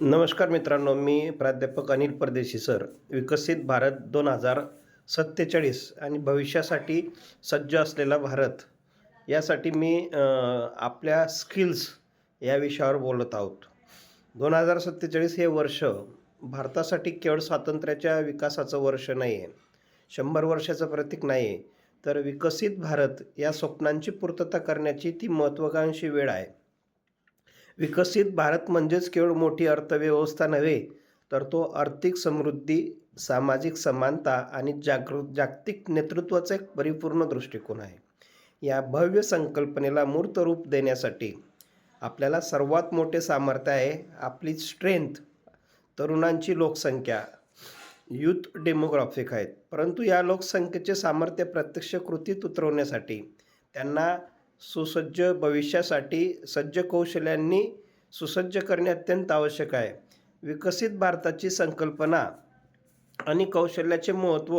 नमस्कार मित्रांनो मी प्राध्यापक अनिल परदेशी सर. विकसित भारत दोन हजार सत्तेचाळीस आणि भविष्यासाठी सज्ज असलेला भारत. यासाठी मी आपल्या स्किल्स या विषयावर बोलत आहोत. दोन हजार सत्तेचाळीस हे वर्ष भारतासाठी केवळ स्वातंत्र्याच्या विकासाचं वर्ष नाही आहे शंभर वर्षाचं प्रतीक नाही आहे तर विकसित भारत या स्वप्नांची पूर्तता करण्याची ती महत्त्वाकांक्षी वेळ आहे. विकसित भारत म्हणजेच केवळ मोठी अर्थव्यवस्था नव्हे तर तो आर्थिक समृद्धी सामाजिक समानता आणि जागृत जागतिक नेतृत्वाचा एक परिपूर्ण दृष्टिकोन आहे. या भव्य संकल्पनेला मूर्त रूप देण्यासाठी आपल्याला सर्वात मोठे सामर्थ्य आहे आपली स्ट्रेंथ तरुणांची लोकसंख्या यूथ डेमोग्राफिक आहेत. परंतु या लोकसंख्येचे सामर्थ्य प्रत्यक्ष कृतीत उतरवण्यासाठी त्यांना सुसज्ज भविष्यासाठी सज्ज कौशल्यांनी सुसज्ज करणे अत्यंत आवश्यक आहे. विकसित भारताची संकल्पना आणि कौशल्याचे महत्त्व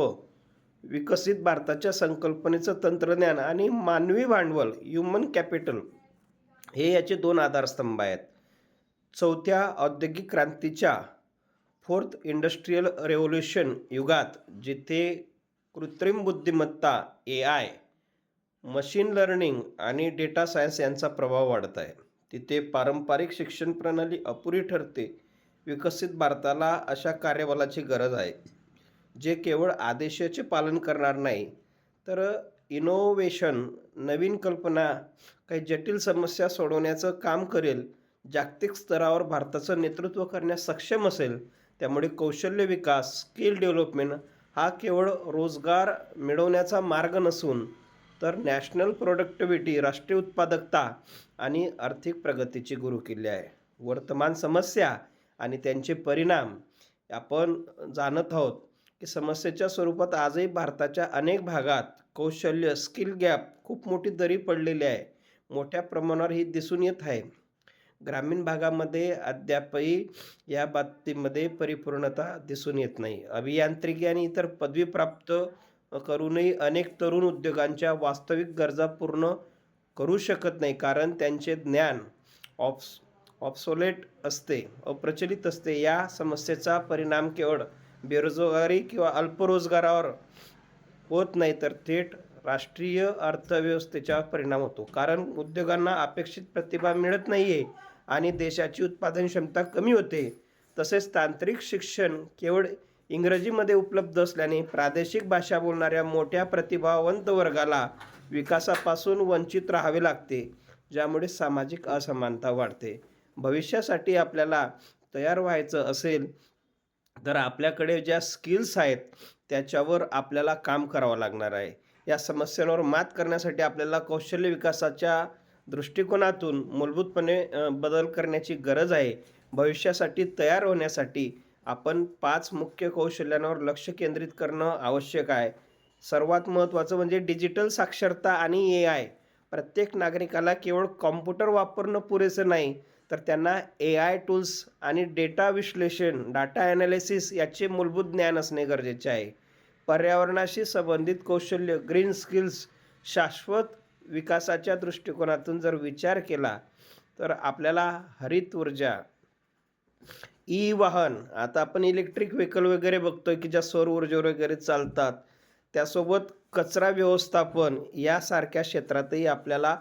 विकसित भारताच्या संकल्पनेचं तंत्रज्ञान आणि मानवी भांडवल ह्युमन कॅपिटल हे याचे दोन आधारस्तंभ आहेत. चौथ्या औद्योगिक क्रांतीच्या फोर्थ इंडस्ट्रीयल रेव्होल्युशन युगात जिथे कृत्रिम बुद्धिमत्ता ए आय मशीन लर्निंग आणि डेटा सायन्स यांचा प्रभाव वाढत आहे. तिथे पारंपरिक शिक्षण प्रणाली अपुरी ठरते. विकसित भारताला अशा कार्यबलाची गरज आहे जे केवळ आदेशाचे पालन करणार नाही तर इनोव्हेशन नवीन कल्पना काही जटिल समस्या सोडवण्याचं काम करेल जागतिक स्तरावर भारताचं नेतृत्व करण्यास सक्षम असेल त्यामुळे कौशल्य विकास स्किल डेव्हलपमेंट हा केवळ रोजगार मिळवण्याचा मार्ग नसून तर नॅशनल प्रोडक्टिव्हिटी राष्ट्रीय उत्पादकता आणि आर्थिक प्रगतीची गुरुकिल्ली आहे. वर्तमान समस्या आणि त्यांचे परिणाम आपण जाणत आहोत की समस्येच्या स्वरूपात आजही भारताच्या अनेक भागात कौशल्य स्किल गॅप खूप मोठी दरी पडलेली आहे. मोठ्या प्रमाणावर ही दिसून येत आहे. ग्रामीण भागामध्ये अद्यापही या बाबतीमध्ये परिपूर्णता दिसून येत नाही. अभियांत्रिकी आणि इतर पदवीप्राप्त करूनही अनेक तरुण उद्योगांच्या वास्तविक गरजा पूर्ण करू शकत नाही कारण त्यांचे ज्ञान ऑप्स ऑप्सोलेट असते अप्रचलित असते. या समस्येचा परिणाम केवळ बेरोजगारी किंवा अल्परोजगारावर होत नाही तर थेट राष्ट्रीय अर्थव्यवस्थेचा परिणाम होतो. कारण उद्योगांना अपेक्षित प्रतिभा मिळत नाही आहे आणि देशाची उत्पादन क्षमता कमी होते. तसेच तांत्रिक शिक्षण केवळ इंग्रजीमध्ये उपलब्ध असल्याने प्रादेशिक भाषा बोलणाऱ्या मोठ्या प्रतिभावंत वर्गाला विकासापासून वंचित राहावे लागते ज्यामुळे सामाजिक असमानता वाढते. भविष्यासाठी आपल्याला तयार व्हायचं असेल तर आपल्याकडे ज्या स्किल्स आहेत त्याच्यावर आपल्याला काम करावं लागणार आहे. या समस्यांवर मात करण्यासाठी आपल्याला कौशल्य विकासाच्या दृष्टिकोनातून मूलभूतपणे बदल करण्याची गरज आहे. भविष्यासाठी तयार होण्यासाठी आपण पाच मुख्य कौशल्यांवर लक्ष केंद्रित करणं आवश्यक आहे. सर्वात महत्त्वाचं म्हणजे डिजिटल साक्षरता आणि ए आय. प्रत्येक नागरिकाला केवळ कॉम्प्युटर वापरणं पुरेसं नाही तर त्यांना ए आय टूल्स आणि डेटा विश्लेषण डाटा ॲनालिसिस याचे मूलभूत ज्ञान असणे गरजेचे आहे. पर्यावरणाशी संबंधित कौशल्य ग्रीन स्किल्स शाश्वत विकासाच्या दृष्टिकोनातून जर विचार केला तर आपल्याला हरित ऊर्जा ई वाहन आता आपण इलेक्ट्रिक व्हेकल वगैरे बघतोय की ज्या सौर ऊर्जेवर वगैरे चालतात त्यासोबत कचरा व्यवस्थापन यासारख्या क्षेत्रातही आपल्याला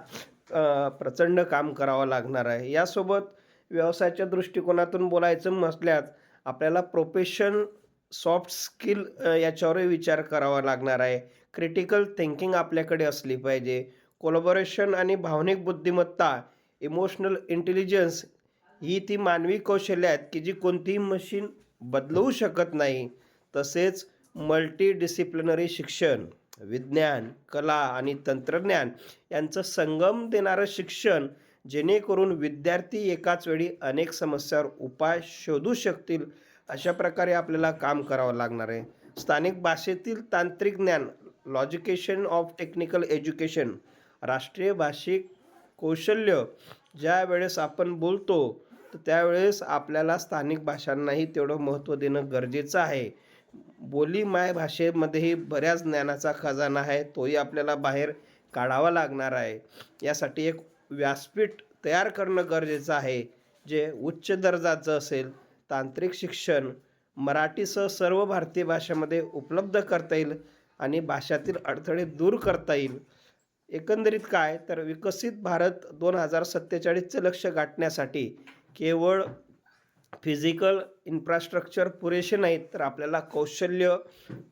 प्रचंड काम करावं लागणार आहे. यासोबत व्यवसायाच्या दृष्टिकोनातून बोलायचं म्हटल्यास आपल्याला प्रोफेशन सॉफ्ट स्किल याच्यावरही विचार करावा लागणार आहे. क्रिटिकल थिंकिंग आपल्याकडे असली पाहिजे. कोलॅबोरेशन आणि भावनिक बुद्धिमत्ता इमोशनल इंटेलिजन्स ही ती मानवी कौशल्य आहेत की जी कोणतीही मशीन बदलवू शकत नाही. तसेच मल्टी डिसिप्लिनरी शिक्षण विज्ञान कला आणि तंत्रज्ञान यांचं संगम देणारं शिक्षण जेणेकरून विद्यार्थी एकाच वेळी अनेक समस्यावर उपाय शोधू शकतील अशा प्रकारे आपल्याला काम करावं लागणार आहे. स्थानिक भाषेतील तांत्रिक ज्ञान लॉजिकेशन ऑफ टेक्निकल एज्युकेशन राष्ट्रीय भाषिक कौशल्य ज्या वेळेस आपण बोलतो तर त्यावेळेस आपल्याला स्थानिक भाषांनाही तेवढं महत्त्व देणं गरजेचं आहे. बोली माय भाषेमध्येही बऱ्याच ज्ञानाचा खजाना आहे तोही आपल्याला बाहेर काढावा लागणार आहे. यासाठी एक व्यासपीठ तयार करणं गरजेचं आहे जे उच्च दर्जाचं असेल तांत्रिक शिक्षण मराठीसह सर्व भारतीय भाषेमध्ये उपलब्ध करता येईल आणि भाषातील अडथळे दूर करता येईल. एकंदरीत काय? तर विकसित भारत दोन हजार सत्तेचाळीसचं लक्ष गाठण्यासाठी केवळ फिजिकल इन्फ्रास्ट्रक्चर पुरेसे नाहीत तर आपल्याला कौशल्य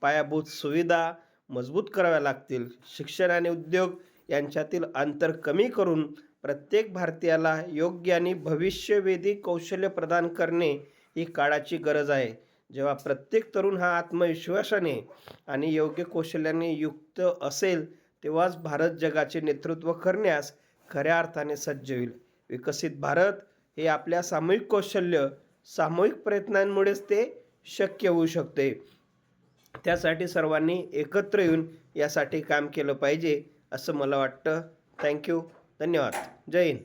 पायाभूत सुविधा मजबूत कराव्या लागतील. शिक्षण आणि उद्योग यांच्यातील अंतर कमी करून प्रत्येक भारतीयाला योग्य आणि भविष्यवेधी कौशल्य प्रदान करणे ही काळाची गरज आहे. जेव्हा प्रत्येक तरुण हा आत्मविश्वासाने आणि योग्य कौशल्याने युक्त असेल तेव्हाच भारत जगाचे नेतृत्व करण्यास खऱ्या अर्थाने सज्ज होईल. विकसित भारत हे आपल्या सामूहिक कौशल्य सामूहिक प्रयत्नांमुळेच ते शक्य होऊ शकते. त्यासाठी सर्वांनी एकत्र येऊन यासाठी काम केलं पाहिजे असं मला वाटतं. थँक्यू धन्यवाद. जय हिंद.